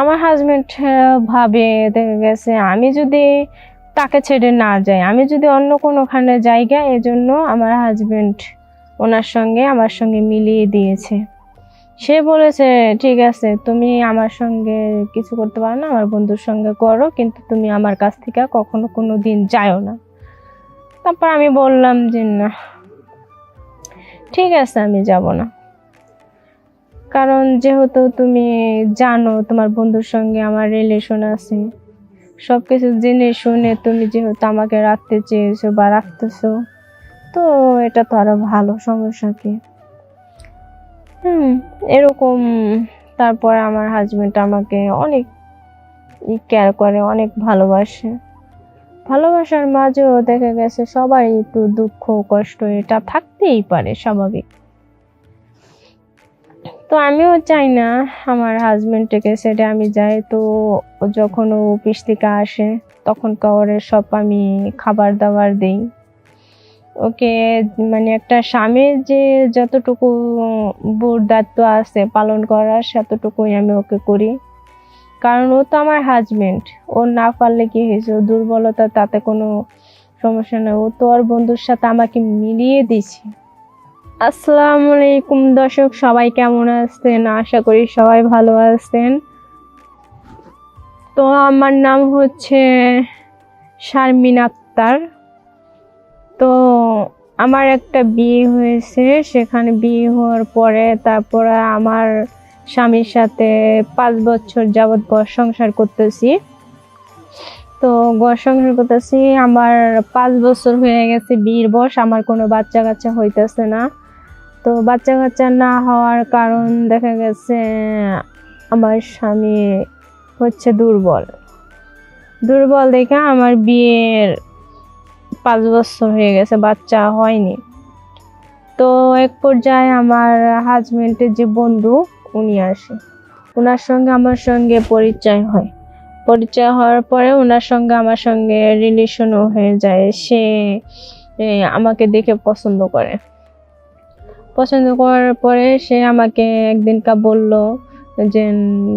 আমার হাজবেন্ড ভাবে, দেখা গেছে, আমি যদি তাকে ছেড়ে না যাই, আমি যদি অন্য কোনোখানে জায়গা, এজন্য আমার হাজবেন্ড ওনার সঙ্গে, আমার সঙ্গে মিলিয়ে দিয়েছে। সে বলেছে, ঠিক আছে, তুমি আমার সঙ্গে কিছু করতে পারো না, আমার বন্ধুর সঙ্গে করো, কিন্তু তুমি আমার কাছ থেকে কখনো কোনো দিন যাও না। তারপর আমি বললাম যে, না, ঠিক আছে, আমি যাব না। কারণ যেহেতু তুমি জানো তোমার বন্ধুর সঙ্গে আমার রিলেশন আছে সব কিছু জেনে শুনে তুমি যেহেতু আমাকে রাখতে চেয়েছো বা রাখতেছো, তো এটা তো আরও ভালো সমস্যা কি? হুম, এরকম তারপর আমার হাজবেন্ড আমাকে অনেক কেয়ার করে, অনেক ভালোবাসে। ভালোবাসার মাঝেও দেখা গেছে সবারই একটু দুঃখ কষ্ট এটা থাকতেই পারে স্বাভাবিক। তো আমিও চাই না আমার হাজবেন্ডকে সেটা আমি যাই। তো যখন ও অফিস থেকে আসে, তখন কাওয়ারে সব আমি খাবার দাবার দেই। ওকে মানে একটা স্বামীর যে যতটুকু দায়িত্ব আছে পালন করার, সেতটুকুই আমি ওকে করি। কারণ ও তো আমার হাজবেন্ড ও না পারলে কি হয়েছে? দুর্বলতা, তাতে কোনো সমস্যা নেই। ও তো ওর বন্ধুর সাথে আমাকে মিলিয়ে দিছে আসসালামু আলাইকুম দর্শক, সবাই কেমন আছেন? আশা করি সবাই ভালো আছেন। তো আমার নাম হচ্ছে শারমিন আক্তার। তো আমার একটা বিয়ে হয়েছে, সেখানে বিয়ে হওয়ার পরে তারপরে আমার স্বামীর সাথে পাঁচ বছর যাবৎ ঘর সংসার করতেছি। তো ঘর সংসার করতেছি, আমার পাঁচ বছর হয়ে গেছে বিয়ের বয়স, আমার কোনো বাচ্চা কাচ্চা হইতেছে না। তো বাচ্চা কাচ্চা না হওয়ার কারণ দেখা গেছে, আমার স্বামী হচ্ছে দুর্বল। দুর্বল দেখে আমার বিয়ের পাঁচ বছর হয়ে গেছে, বাচ্চা হয়নি। তো এক পর্যায়ে আমার হাজবেন্ডের যে বন্ধু, উনি আসে। ওনার সঙ্গে আমার সঙ্গে পরিচয় হয়। পরিচয় হওয়ার পরে ওনার সঙ্গে আমার সঙ্গে রিলেশনও হয়ে যায়। সে আমাকে দেখে পছন্দ করে। পছন্দ করার পরে সে আমাকে একদিনকা বলল যে,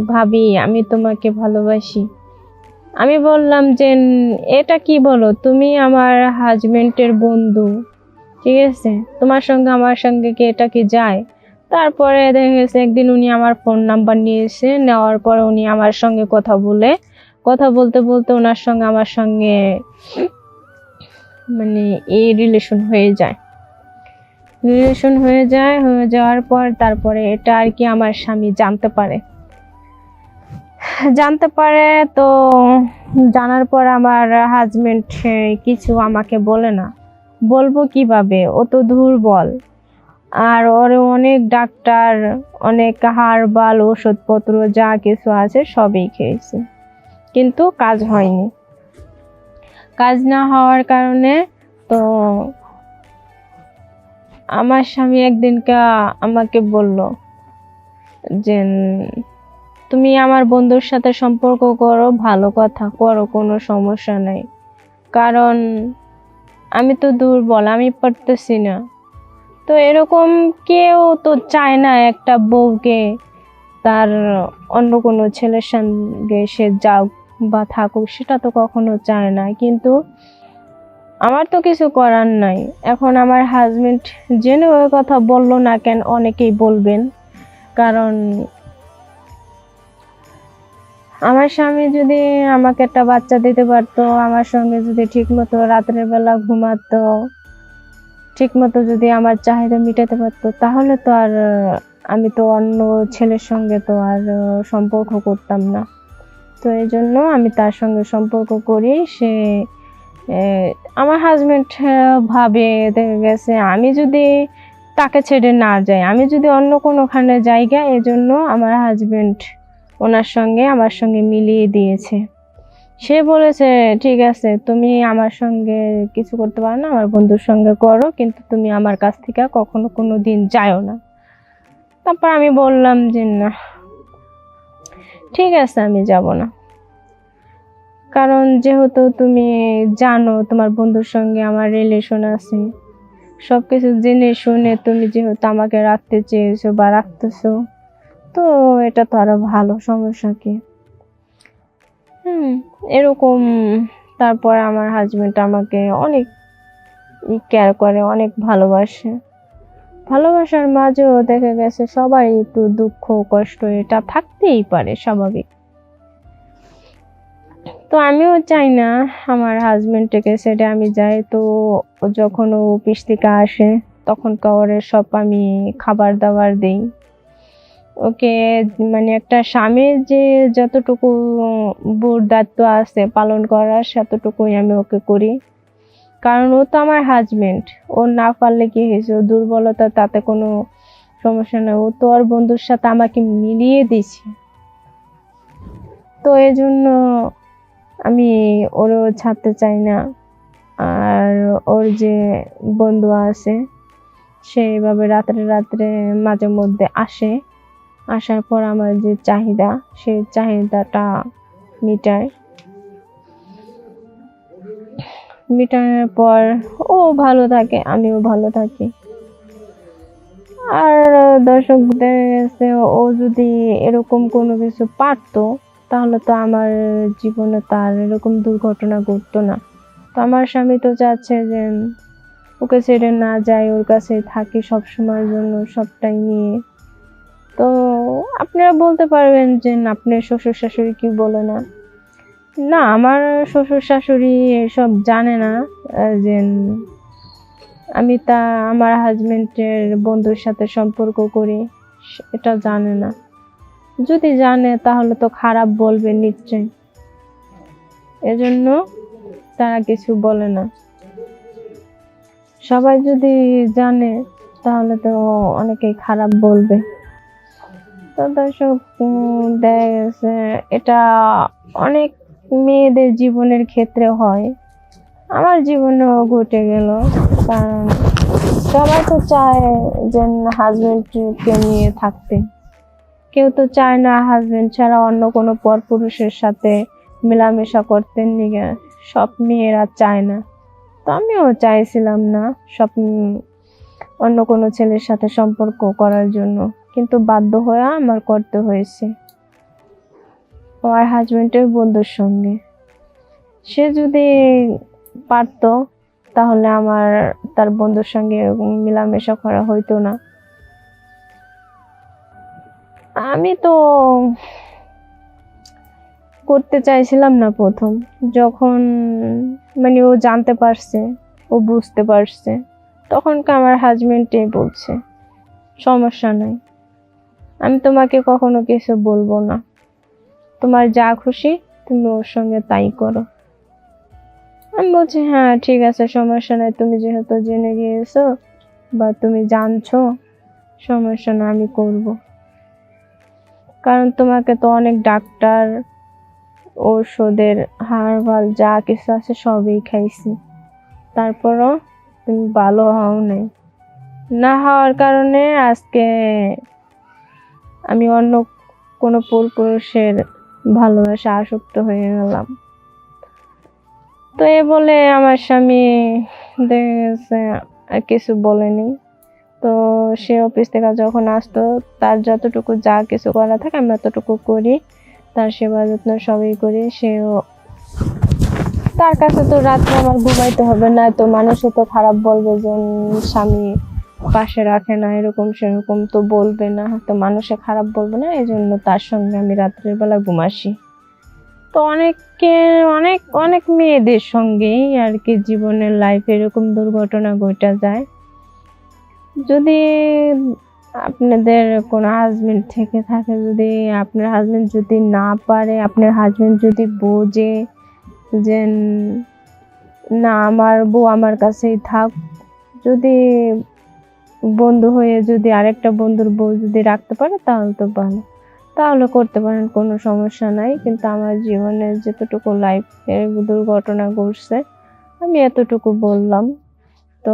ভাবি, আমি তোমাকে ভালোবাসি। আমি বললাম যে, এটা কি বলো? তুমি আমার হাজবেন্ডের বন্ধু, ঠিক আছে? তোমার সঙ্গে, আমার সঙ্গে কি এটা কি যায়? তারপরে দেখা গেছে একদিন উনি আমার ফোন নাম্বার নিয়েছে নেওয়ার পরে উনি আমার সঙ্গে কথা বলে, কথা বলতে বলতে ওনার সঙ্গে, আমার সঙ্গে মানে এই রিলেশন হয়ে যায়। রিলেশন হয়ে যায়, হয়ে যাওয়ার পর তারপরে এটা আর কি আমার স্বামী জানতে পারে। জানতে পারে তো জানার পর আমার হাজবেন্ড কিছু আমাকে বলে না। বলব কীভাবে? ও তো দুর্বল। আর ওর অনেক ডাক্তার, অনেক হারবাল ওষুধপত্র যা কিছু আছে সবই খেয়েছি। কিন্তু কাজ হয়নি। কাজ না হওয়ার কারণে তো আমার স্বামী একদিনকা আমাকে বলল যে, তুমি আমার বন্ধুর সাথে সম্পর্ক করো, ভালো কথা করো, কোনো সমস্যা নাই। কারণ আমি তো দুর্বল, আমি পারতেছি না। তো এরকম কেউ তো চায় না একটা বউকে তার অন্য কোনো ছেলের সঙ্গে সে যাক বা থাকুক, সেটা তো কখনো চায় না। কিন্তু আমার তো কিছু করার নাই। এখন আমার হাজবেন্ড জেনে ওই কথা বলল না কেন অনেকেই বলবেন। কারণ আমার স্বামী যদি আমাকে একটা বাচ্চা দিতে পারতো, আমার সঙ্গে যদি ঠিকমতো রাতের বেলা ঘুমাতো ঠিকমতো যদি আমার চাহিদা মেটাতে পারতো, তাহলে তো আর আমি তো অন্য ছেলের সঙ্গে তো আর সম্পর্ক করতাম না। তো এই জন্য আমি তার সঙ্গে সম্পর্ক করি, সে আমার হাজব্যান্ড ভাবে, দেখা গেছে, আমি যদি তাকে ছেড়ে না যাই, আমি যদি অন্য কোনোখানে জায়গা, এজন্য আমার হাজব্যান্ড ওনার সঙ্গে, আমার সঙ্গে মিলিয়ে দিয়েছে। সে বলেছে, ঠিক আছে, তুমি আমার সঙ্গে কিছু করতে পারো না, আমার বন্ধুর সঙ্গে করো, কিন্তু তুমি আমার কাছ থেকে কখনো কোনো দিন যাও না। তারপর আমি বললাম যে, না, ঠিক আছে, আমি যাব না। কারণ যেহেতু তুমি জানো তোমার বন্ধুর সঙ্গে আমার রিলেশন আছে সব কিছু জেনে শুনে তুমি যেহেতু আমাকে রাখতে চেয়েছো বা রাখতেছো, তো এটা তো আরও ভালো সমস্যা কি? হুম, এরকম তারপর আমার হাজবেন্ড আমাকে অনেক কেয়ার করে, অনেক ভালোবাসে। ভালোবাসার মাঝেও দেখা গেছে সবাই একটু দুঃখ কষ্ট, এটা থাকতেই পারে স্বাভাবিক। তো আমিও চাই না আমার হাজবেন্ডকে সেটা আমি যাই। তো যখন ও অফিস থেকে আসে, তখন কাওয়ারের সব আমি খাবার দাবার দেই। ওকে মানে একটা স্বামীর যে যতটুকু বোর দায়িত্ব আছে, পালন করার সেতটুকুই আমি ওকে করি। কারণ ও তো আমার হাজবেন্ড ও না পারলে কি হয়েছে? দুর্বলতা, তাতে কোনো সমস্যা নেই। ও তো আর বন্ধুর সাথে আমাকে মিলিয়ে দিয়েছে। তো এই জন্য আমি ওরও ছাড়তে চাই না। আর ওর যে বন্ধু আছে, সে এভাবে রাত্রে রাত্রে মাঝে মধ্যে আসে। আসার পর আমার যে চাহিদা সেই চাহিদাটা মিটায়। মিটানোর পর ও ভালো থাকে, আমিও ভালো থাকি। আর দর্শকদের ও যদি এরকম কোনো কিছু পারতো তাহলে তো আমার জীবনে তার এরকম দুর্ঘটনা ঘটতো না। তো আমার স্বামী তো চাচ্ছে যে ওকে ছেড়ে না যায়, ওর কাছে থাকি সব সময়ের জন্য, সবটাই নিয়ে। তো আপনারা বলতে পারবেন যে আপনার শ্বশুর শাশুড়ি কি বলে না? না, আমার শ্বশুর শাশুড়ি এসব জানে না যে আমি তা আমার হাজবেন্ডের বন্ধুর সাথে সম্পর্ক করি এটা জানে না। যদি জানে, তাহলে তো খারাপ বলবে নিশ্চয় এজন্য তারা কিছু বলে না। সবাই যদি জানে, তাহলে তো অনেকেই খারাপ বলবে। তো দর্শক এটা অনেক মেয়েদের জীবনের ক্ষেত্রে হয়। আমার জীবনেও ঘটে গেল, কারণ সবাই তো চায় যে হাজবেন্ডকে নিয়ে থাকতে। কেউ তো চায় না হাজবেন্ড ছাড়া অন্য কোনো পরপুরুষের সাথে মেলামেশা করতে নিগে সব মেয়েরা চায় না। তো আমিও চাইছিলাম না সব অন্য কোনো ছেলের সাথে সম্পর্ক করার জন্য। কিন্তু বাধ্য হয়ে আমার করতে হয়েছে। আমার হাজবেন্ডের বন্ধুর সঙ্গে। সে যদি পারতো, তাহলে আমার তার বন্ধুর সঙ্গে মেলামেশা করা হইতো না। আমি তো করতে চাইছিলাম না প্রথম। যখন মানে ও জানতে পারছে, ও বুঝতে পারছে তখনকে আমার হাজবেন্ডই বলছে, সমস্যা নাই। আমি তোমাকে কখনো কিছু বলব না। তোমার যা খুশি তুমি ওর সঙ্গে তাই করো। আমি বলছি হ্যাঁ ঠিক আছে, সমস্যা নাই। তুমি যেহেতু জেনে গিয়েছো বা তুমি জানছো, সমস্যা না আমি করব। কারণ তোমাকে তো অনেক ডাক্তার, ঔষধের হারবাল যা কিছু আছে সবই খাইছি। তারপরও তুমি ভালো হও নাই। না হওয়ার কারণে আজকে আমি অন্য কোনো পুরুষের ভালোবাসা আসক্ত হয়ে গেলাম। তো এ বলে আমার স্বামী দেখে গেছে আর কিছু বলেনি। তো সে অফিস থেকে যখন আসতো, তার যতটুকু যা কিছু করা থাকে আমরা ততটুকু করি। তার সেবা যত্ন সবই করি, সেও তার কাছে তো রাত্রে আমার ঘুমাইতে হবে না, তো মানুষে তো খারাপ বলবে যে স্বামী পাশে রাখে না, এরকম সেরকম তো বলবে না, তো মানুষে খারাপ বলবে না এই জন্য তার সঙ্গে আমি রাত্রের বেলা ঘুমাসি তো অনেকে অনেক অনেক মেয়েদের সঙ্গেই আর কি জীবনের লাইফে এরকম দুর্ঘটনা ঘটে যায়। যদি আপনাদের কোনো হাজবেন্ড থেকে থাকে, যদি আপনার হাজবেন্ড যদি না পারে, আপনার হাজবেন্ড যদি বোঝে যে না, আমার বউ আমার কাছেই থাক, যদি বন্ধু হয়ে যদি আরেকটা বন্ধুর বউ যদি রাখতে পারে, তাহলে তো ভালো। তাহলে করতে পারেন, কোনো সমস্যা নাই। কিন্তু আমার জীবনে যতটুকু লাইফের দুর্ঘটনা ঘটছে, আমি এতটুকু বললাম। তো